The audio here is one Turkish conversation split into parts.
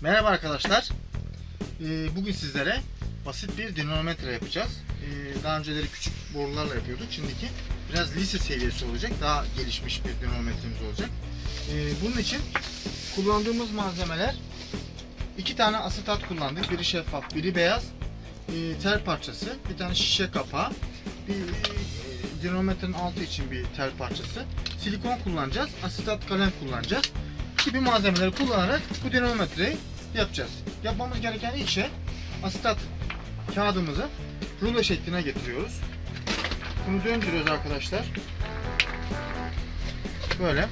Merhaba arkadaşlar. Ee, Bugün sizlere basit bir dinamometre yapacağız. Ee, Daha önceleri küçük borularla yapıyorduk. Şimdiki biraz lise seviyesi olacak. Daha gelişmiş bir dinamometremiz olacak. Ee, Bunun için kullandığımız malzemeler iki tane asetat kullandık. Biri şeffaf, biri beyaz. Tel parçası, bir tane şişe kapağı, bir e, dinamometrenin altı için bir tel parçası. Silikon kullanacağız, asetat kalem kullanacağız gibi malzemeleri kullanarak bu dinamometreyi yapacağız. Yapmamız gereken ilk şey asetat kağıdımızı rulo şekline getiriyoruz. Bunu döndürüyoruz arkadaşlar. Böyle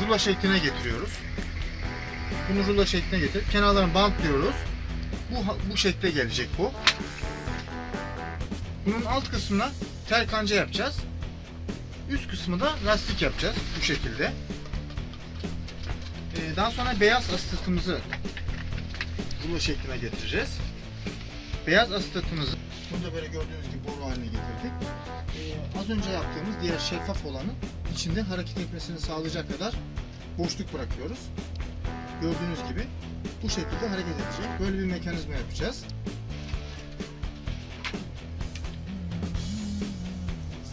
rulo şekline getiriyoruz. Bunu rulo şekline getirip kenarlarını bantlıyoruz. Bu bu şekle gelecek bu. Bunun alt kısmına tel kanca yapacağız. Üst kısmı da lastik yapacağız bu şekilde. Daha sonra beyaz asitatımızı rulo şekline getireceğiz. Beyaz asitatımızı bunu da böyle gördüğünüz gibi boru haline getirdik. Ee, az önce yaptığımız diğer şeffaf olanın içinde hareket etmesini sağlayacak kadar boşluk bırakıyoruz. Gördüğünüz gibi bu şekilde hareket edecek. Böyle bir mekanizma yapacağız.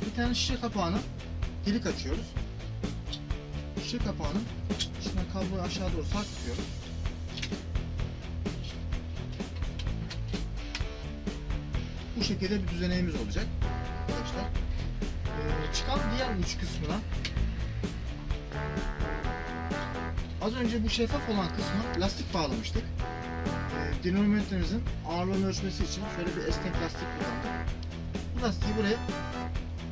Bir tane şişe kapağını delik açıyoruz. Şişe kapağının kabloyu aşağı doğru sarkıtıyoruz. Bu şekilde bir düzeneğimiz olacak arkadaşlar. Ee, çıkan diğer uç kısmına az önce bu şeffaf olan kısmı lastik bağlamıştık. Ee, dinamometremizin ağırlığını ölçmesi için şöyle bir esnek lastik kullandık. Bu lastiği buraya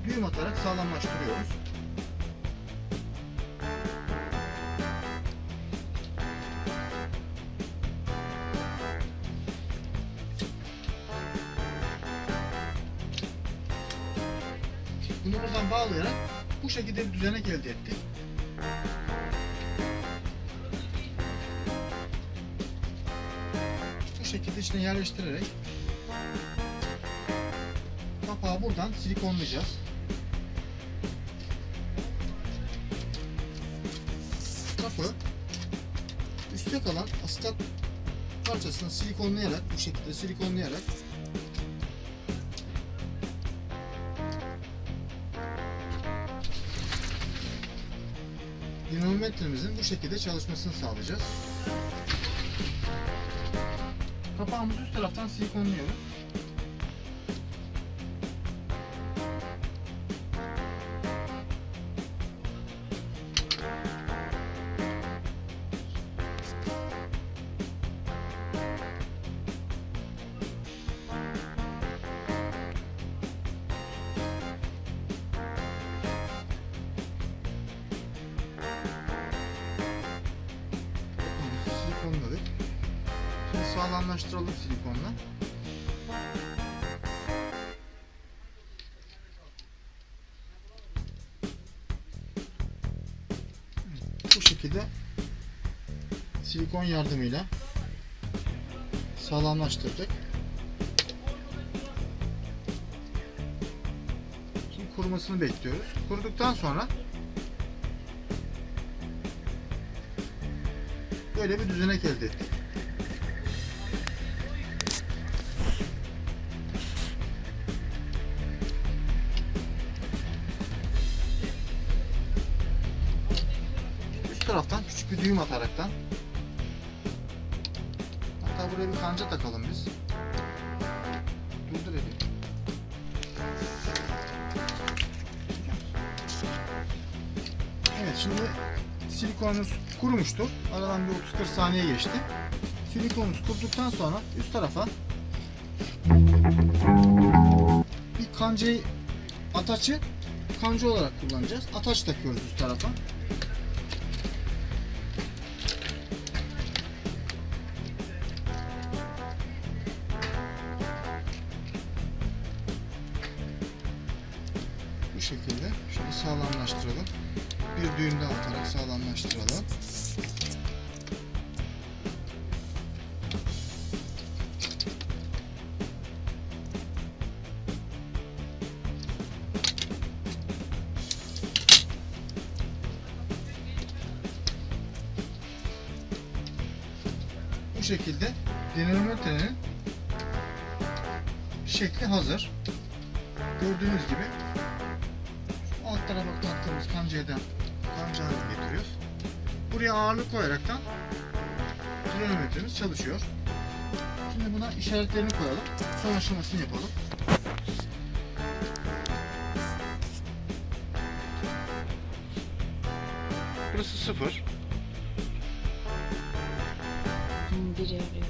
düğüm atarak sağlamlaştırıyoruz. Bağlayarak bu şekilde bir düzenek elde ettik. Bu şekilde içine yerleştirerek kapağı buradan silikonlayacağız. Kapı üstte kalan asitat parçasını silikonlayarak bu şekilde silikonlayarak dinamometremizin bu şekilde çalışmasını sağlayacağız. Kapağımızı üst taraftan silikonluyoruz. Sağlamlaştıralım silikonla. Bu şekilde silikon yardımıyla sağlamlaştırdık. Şimdi kurumasını bekliyoruz. Kuruduktan sonra böyle bir düzenek elde ettik. Düğüm ataraktan hatta buraya bir kanca takalım biz. Durdur eli. Evet şimdi silikonumuz kurumuştur. Aradan bir 30-40 saniye geçti. Silikonumuz kuruduktan sonra üst tarafa bir kancayı ataçı kanca olarak kullanacağız. Ataç takıyoruz üst tarafa. Şekilde şöyle sağlamlaştıralım. Bir düğüm daha atarak sağlamlaştıralım. bu şekilde dinamometrenin şekli hazır. Gördüğünüz gibi alt tarafa taktığımız kancadan kanca haline getiriyoruz. Buraya ağırlık koyaraktan dinamometremiz çalışıyor. Şimdi buna işaretlerini koyalım. Son aşamasını yapalım. Burası sıfır. Biri arıyor.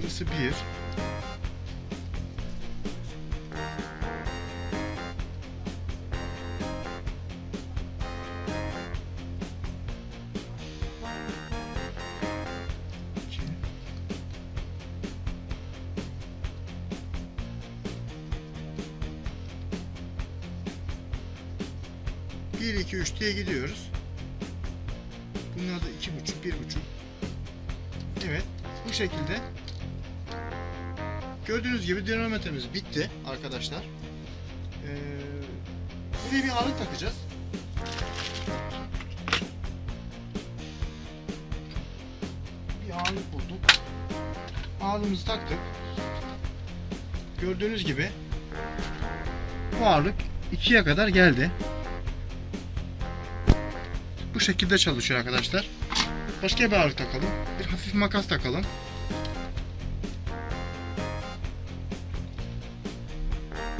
Burası bir. 1, 2, 3 diye gidiyoruz. Bunlar da 2,5, 1,5. Evet, bu şekilde. Gördüğünüz gibi dinamometremiz bitti arkadaşlar. Ee, buraya bir alet takacağız. Bir ağırlık bulduk. Ağırlığımızı taktık. Gördüğünüz gibi bu ağırlık 2'ye kadar geldi. Bu şekilde çalışıyor arkadaşlar. Başka bir ağırlık takalım. Bir hafif makas takalım.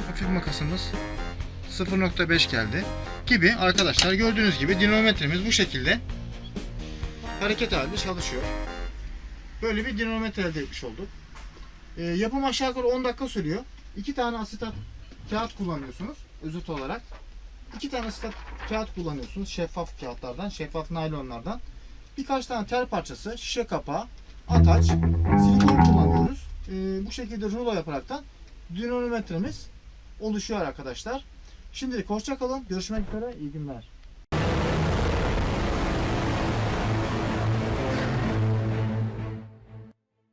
hafif makasımız 0.5 geldi gibi arkadaşlar gördüğünüz gibi dinamometremiz bu şekilde hareket halinde çalışıyor. Böyle bir dinamometre elde etmiş olduk. Ee, yapım aşağı yukarı 10 dakika sürüyor. İki tane asitat kağıt kullanıyorsunuz özet olarak. İki tane asitat kağıt kullanıyorsunuz şeffaf kağıtlardan, şeffaf naylonlardan. Birkaç tane tel parçası, şişe kapağı, ataç, silikon kullanıyoruz. Ee, bu şekilde rulo yaparaktan dinamometremiz oluşuyor arkadaşlar. Şimdilik hoşça kalın. Görüşmek üzere. İyi günler.